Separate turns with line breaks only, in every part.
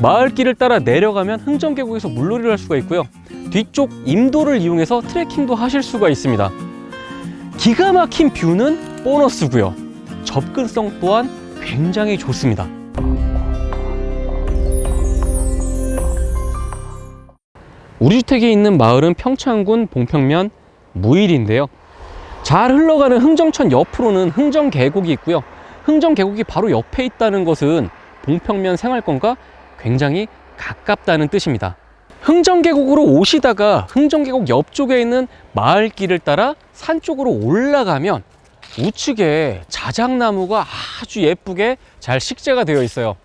마을길을 따라 내려가면 흥정계곡에서 물놀이를 할 수가 있고요. 뒤쪽 임도를 이용해서 트레킹도 하실 수가 있습니다. 기가 막힌 뷰는 보너스고요. 접근성 또한 굉장히 좋습니다. 우리 주택이 있는 마을은 평창군 봉평면 무일인데요. 잘 흘러가는 흥정천 옆으로는 흥정계곡이 있고요. 흥정계곡이 바로 옆에 있다는 것은 봉평면 생활권과 굉장히 가깝다는 뜻입니다. 흥정계곡으로 오시다가 흥정계곡 옆쪽에 있는 마을길을 따라 산 쪽으로 올라가면 우측에 자작나무가 아주 예쁘게 잘 식재가 되어 있어요.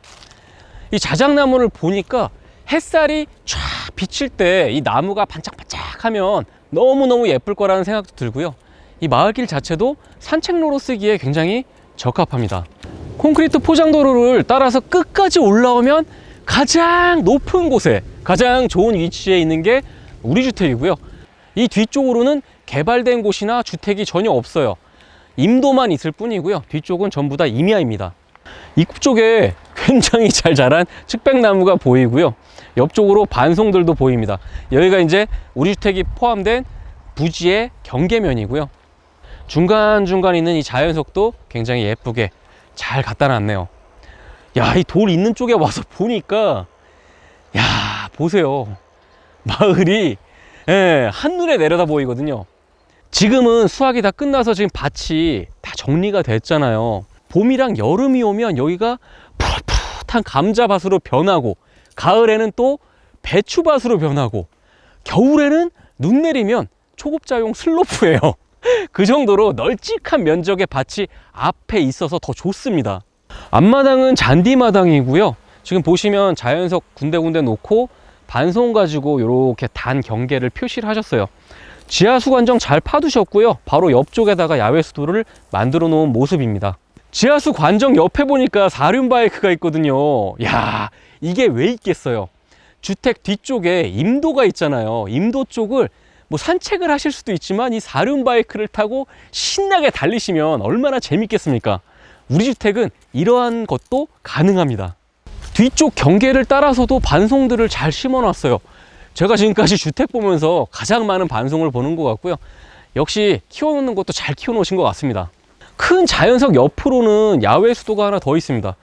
이 자작나무를 보니까 햇살이 쫙 비칠 때 이 나무가 반짝반짝하면 너무너무 예쁠 거라는 생각도 들고요. 이 마을길 자체도 산책로로 쓰기에 굉장히 적합합니다. 콘크리트 포장도로를 따라서 끝까지 올라오면 가장 높은 곳에 가장 좋은 위치에 있는 게 우리 주택이고요. 이 뒤쪽으로는 개발된 곳이나 주택이 전혀 없어요. 임도만 있을 뿐이고요. 뒤쪽은 전부 다 임야입니다. 입구 쪽에 굉장히 잘 자란 측백나무가 보이고요. 옆쪽으로 반송들도 보입니다. 여기가 이제 우리 주택이 포함된 부지의 경계면이고요. 중간중간 있는 이 자연석도 굉장히 예쁘게 잘 갖다 놨네요. 야, 이 돌 있는 쪽에 와서 보니까, 야, 보세요. 마을이, 예, 한눈에 내려다 보이거든요. 지금은 수확이 다 끝나서 지금 밭이 다 정리가 됐잖아요. 봄이랑 여름이 오면 여기가 푸릇푸릇한 감자밭으로 변하고, 가을에는 또 배추밭으로 변하고, 겨울에는 눈 내리면 초급자용 슬로프예요. 그 정도로 널찍한 면적의 밭이 앞에 있어서 더 좋습니다. 앞마당은 잔디마당이고요. 지금 보시면 자연석 군데군데 놓고 반송 가지고 이렇게 단 경계를 표시를 하셨어요. 지하수 관정 잘 파두셨고요. 바로 옆쪽에다가 야외 수도를 만들어 놓은 모습입니다. 지하수 관정 옆에 보니까 사륜 바이크가 있거든요. 야, 이게 왜 있겠어요? 주택 뒤쪽에 임도가 있잖아요. 임도 쪽을 뭐 산책을 하실 수도 있지만 이 사륜 바이크를 타고 신나게 달리시면 얼마나 재밌겠습니까? 우리 주택은 이러한 것도 가능합니다. 뒤쪽 경계를 따라서도 반송들을 잘 심어 놨어요. 제가 지금까지 주택 보면서 가장 많은 반송을 보는 것 같고요. 역시 키워놓는 것도 잘 키워놓으신 것 같습니다. 큰 자연석 옆으로는 야외 수도가 하나 더 있습니다.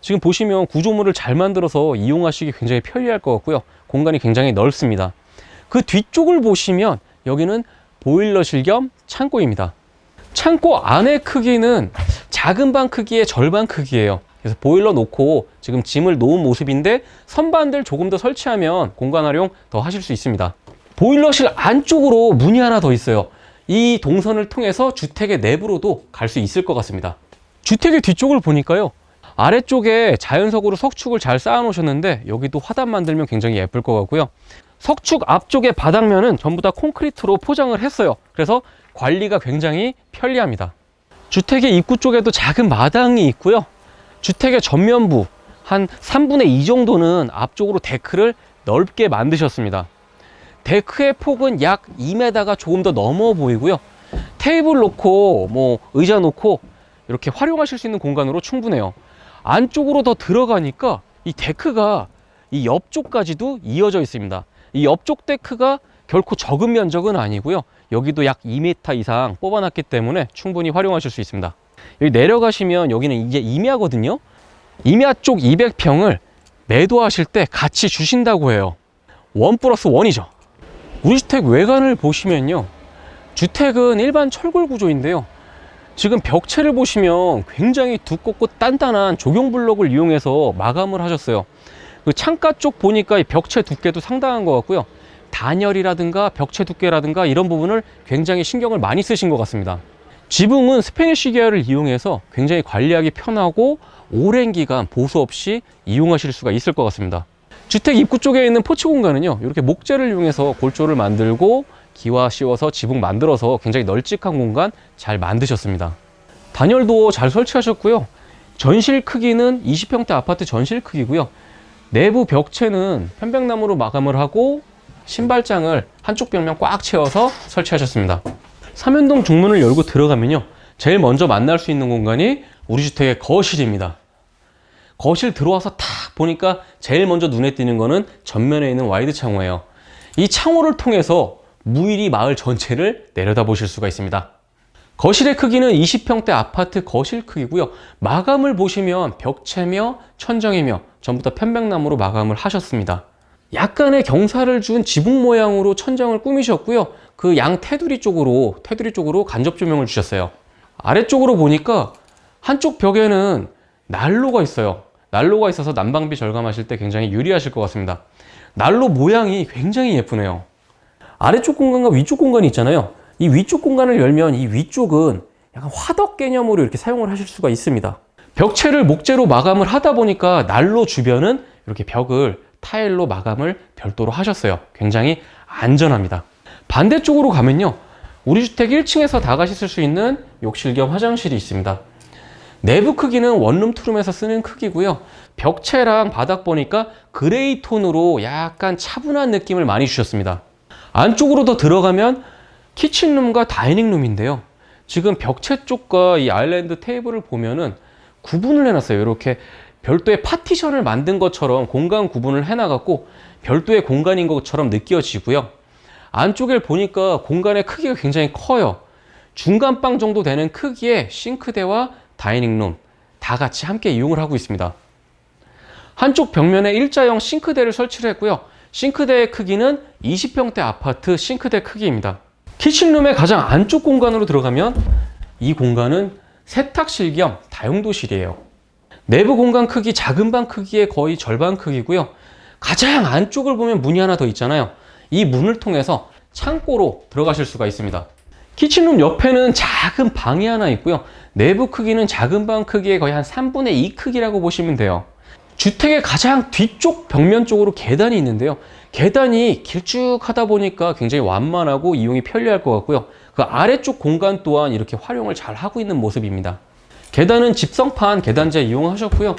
지금 보시면 구조물을 잘 만들어서 이용하시기 굉장히 편리할 것 같고요. 공간이 굉장히 넓습니다. 그 뒤쪽을 보시면 여기는 보일러실 겸 창고입니다. 창고 안의 크기는 작은 방 크기의 절반 크기예요. 그래서 보일러 놓고 지금 짐을 놓은 모습인데 선반들 조금 더 설치하면 공간 활용 더 하실 수 있습니다. 보일러실 안쪽으로 문이 하나 더 있어요. 이 동선을 통해서 주택의 내부로도 갈 수 있을 것 같습니다. 주택의 뒤쪽을 보니까요. 아래쪽에 자연석으로 석축을 잘 쌓아 놓으셨는데 여기도 화단 만들면 굉장히 예쁠 것 같고요. 석축 앞쪽의 바닥면은 전부 다 콘크리트로 포장을 했어요. 그래서 관리가 굉장히 편리합니다. 주택의 입구 쪽에도 작은 마당이 있고요. 주택의 전면부 한 3분의 2 정도는 앞쪽으로 데크를 넓게 만드셨습니다. 데크의 폭은 약 2m가 조금 더 넘어 보이고요. 테이블 놓고 뭐 의자 놓고 이렇게 활용하실 수 있는 공간으로 충분해요. 안쪽으로 더 들어가니까 이 데크가 이 옆쪽까지도 이어져 있습니다. 이 옆쪽 데크가 결코 적은 면적은 아니고요. 여기도 약 2m 이상 뽑아놨기 때문에 충분히 활용하실 수 있습니다. 여기 내려가시면 여기는 이제 임야거든요. 임야 쪽 200평을 매도하실 때 같이 주신다고 해요. 원 플러스 원이죠. 우리 주택 외관을 보시면요. 주택은 일반 철골 구조인데요. 지금 벽체를 보시면 굉장히 두껍고 단단한 조경 블록을 이용해서 마감을 하셨어요. 그 창가 쪽 보니까 이 벽체 두께도 상당한 것 같고요. 단열이라든가 벽체 두께라든가 이런 부분을 굉장히 신경을 많이 쓰신 것 같습니다. 지붕은 스페니쉬 계열을 이용해서 굉장히 관리하기 편하고 오랜 기간 보수 없이 이용하실 수가 있을 것 같습니다. 주택 입구 쪽에 있는 포치 공간은요, 이렇게 목재를 이용해서 골조를 만들고 기와 씌워서 지붕 만들어서 굉장히 널찍한 공간 잘 만드셨습니다. 단열도 잘 설치하셨고요. 전실 크기는 20평대 아파트 전실 크기고요. 내부 벽체는 편백나무로 마감을 하고 신발장을 한쪽 벽면 꽉 채워서 설치하셨습니다. 삼연동 중문을 열고 들어가면요. 제일 먼저 만날 수 있는 공간이 우리 주택의 거실입니다. 거실 들어와서 탁 보니까 제일 먼저 눈에 띄는 거는 전면에 있는 와이드 창호예요. 이 창호를 통해서 무일이 마을 전체를 내려다 보실 수가 있습니다. 거실의 크기는 20평대 아파트 거실 크기고요. 마감을 보시면 벽체며 천정이며 전부 다 편백나무로 마감을 하셨습니다. 약간의 경사를 준 지붕 모양으로 천정을 꾸미셨고요. 그 양 테두리 쪽으로 테두리 쪽으로 간접 조명을 주셨어요. 아래쪽으로 보니까 한쪽 벽에는 난로가 있어요. 난로가 있어서 난방비 절감하실 때 굉장히 유리하실 것 같습니다. 난로 모양이 굉장히 예쁘네요. 아래쪽 공간과 위쪽 공간이 있잖아요. 이 위쪽 공간을 열면 이 위쪽은 약간 화덕 개념으로 이렇게 사용을 하실 수가 있습니다. 벽체를 목재로 마감을 하다 보니까 난로 주변은 이렇게 벽을 타일로 마감을 별도로 하셨어요. 굉장히 안전합니다. 반대쪽으로 가면요. 우리 주택 1층에서 다쓸수 있는 욕실 겸 화장실이 있습니다. 내부 크기는 원룸 투룸에서 쓰는 크기고요. 벽체랑 바닥 보니까 그레이 톤으로 약간 차분한 느낌을 많이 주셨습니다. 안쪽으로 더 들어가면 키친룸과 다이닝룸인데요. 지금 벽체 쪽과 이 아일랜드 테이블을 보면은 구분을 해놨어요. 이렇게 별도의 파티션을 만든 것처럼 공간 구분을 해놔갖고 별도의 공간인 것처럼 느껴지고요. 안쪽을 보니까 공간의 크기가 굉장히 커요. 중간방 정도 되는 크기의 싱크대와 다이닝룸 다 같이 함께 이용을 하고 있습니다. 한쪽 벽면에 일자형 싱크대를 설치를 했고요. 싱크대의 크기는 20평대 아파트 싱크대 크기입니다. 키친룸의 가장 안쪽 공간으로 들어가면 이 공간은 세탁실 겸 다용도실이에요. 내부 공간 크기 작은 방 크기의 거의 절반 크기고요. 가장 안쪽을 보면 문이 하나 더 있잖아요. 이 문을 통해서 창고로 들어가실 수가 있습니다. 키친룸 옆에는 작은 방이 하나 있고요. 내부 크기는 작은 방 크기의 거의 한 3분의 2 크기라고 보시면 돼요. 주택의 가장 뒤쪽 벽면 쪽으로 계단이 있는데요. 계단이 길쭉하다 보니까 굉장히 완만하고 이용이 편리할 것 같고요. 그 아래쪽 공간 또한 이렇게 활용을 잘 하고 있는 모습입니다. 계단은 집성판 계단재 이용하셨고요.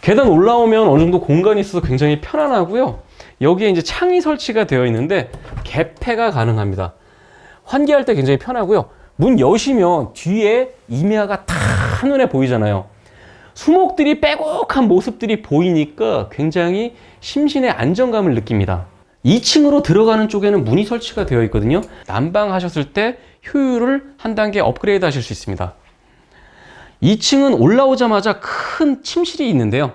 계단 올라오면 어느 정도 공간이 있어서 굉장히 편안하고요. 여기에 이제 창이 설치가 되어 있는데 개폐가 가능합니다. 환기할 때 굉장히 편하고요. 문 여시면 뒤에 임야가 다 한눈에 보이잖아요. 수목들이 빼곡한 모습들이 보이니까 굉장히 심신의 안정감을 느낍니다. 2층으로 들어가는 쪽에는 문이 설치가 되어 있거든요. 난방하셨을 때 효율을 한 단계 업그레이드 하실 수 있습니다. 2층은 올라오자마자 큰 침실이 있는데요.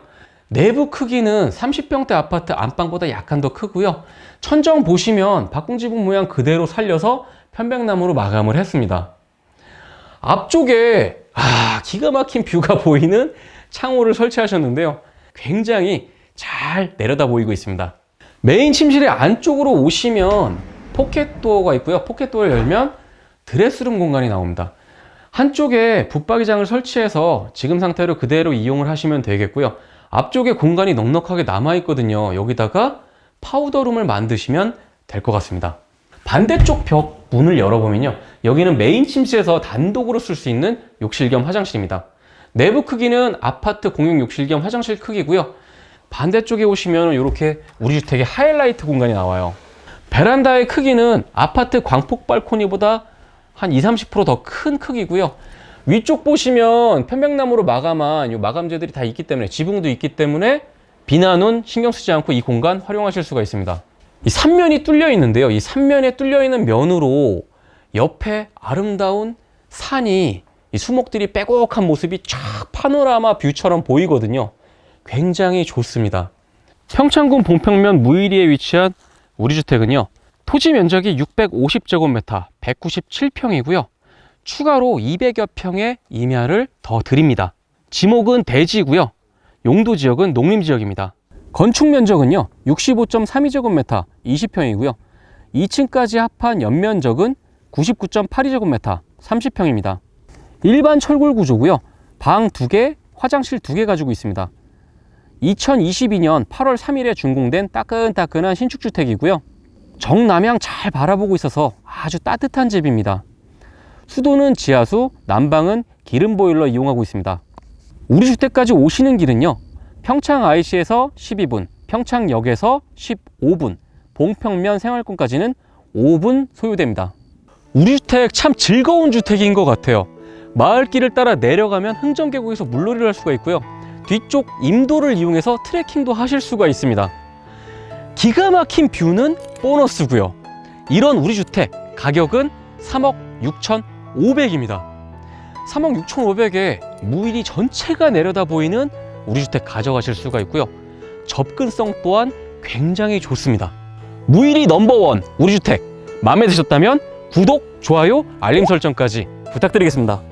내부 크기는 30평대 아파트 안방보다 약간 더 크고요. 천정 보시면 박공지붕 모양 그대로 살려서 편백나무로 마감을 했습니다. 앞쪽에 아, 기가 막힌 뷰가 보이는 창호를 설치하셨는데요. 굉장히 잘 내려다 보이고 있습니다. 메인 침실의 안쪽으로 오시면 포켓도어가 있고요. 포켓도어를 열면 드레스룸 공간이 나옵니다. 한쪽에 붙박이장을 설치해서 지금 상태로 그대로 이용을 하시면 되겠고요. 앞쪽에 공간이 넉넉하게 남아 있거든요. 여기다가 파우더룸을 만드시면 될 것 같습니다. 반대쪽 벽 문을 열어보면요. 여기는 메인 침실에서 단독으로 쓸 수 있는 욕실 겸 화장실입니다. 내부 크기는 아파트 공용 욕실 겸 화장실 크기고요. 반대쪽에 오시면 이렇게 우리 주택의 하이라이트 공간이 나와요. 베란다의 크기는 아파트 광폭 발코니보다 한 20, 30%더 큰 크기고요. 위쪽 보시면 편백나무로 마감한 이 마감재들이 다 있기 때문에 지붕도 있기 때문에 비난은 신경 쓰지 않고 이 공간 활용하실 수가 있습니다. 이 삼면이 뚫려 있는데요. 이 삼면에 뚫려 있는 면으로 옆에 아름다운 산이 이 수목들이 빼곡한 모습이 쫙 파노라마 뷰처럼 보이거든요. 굉장히 좋습니다. 평창군 봉평면 무일리에 위치한 우리 주택은요. 토지 면적이 650제곱미터, 197평이고요. 추가로 200여 평의 임야를 더 드립니다. 지목은 대지고요. 용도 지역은 농림 지역입니다. 건축 면적은요. 65.32제곱미터, 20평이고요. 2층까지 합한 연면적은 99.82제곱미터, 30평입니다. 일반 철골 구조고요. 방 2개, 화장실 2개 가지고 있습니다. 2022년 8월 3일에 준공된 따끈따끈한 신축주택이고요. 정남향 잘 바라보고 있어서 아주 따뜻한 집입니다. 수도는 지하수, 난방은 기름 보일러 이용하고 있습니다. 우리 주택까지 오시는 길은요. 평창 IC에서 12분, 평창역에서 15분, 봉평면 생활권까지는 5분 소요됩니다. 우리 주택 참 즐거운 주택인 것 같아요. 마을길을 따라 내려가면 흥정계곡에서 물놀이를 할 수가 있고요. 뒤쪽 임도를 이용해서 트레킹도 하실 수가 있습니다. 기가 막힌 뷰는 보너스고요. 이런 우리 주택 가격은 3억 6,500입니다. 3억 6,500에 무일이 전체가 내려다 보이는 우리 주택 가져가실 수가 있고요. 접근성 또한 굉장히 좋습니다. 무일이 넘버원 우리 주택 마음에 드셨다면 구독, 좋아요, 알림 설정까지 부탁드리겠습니다.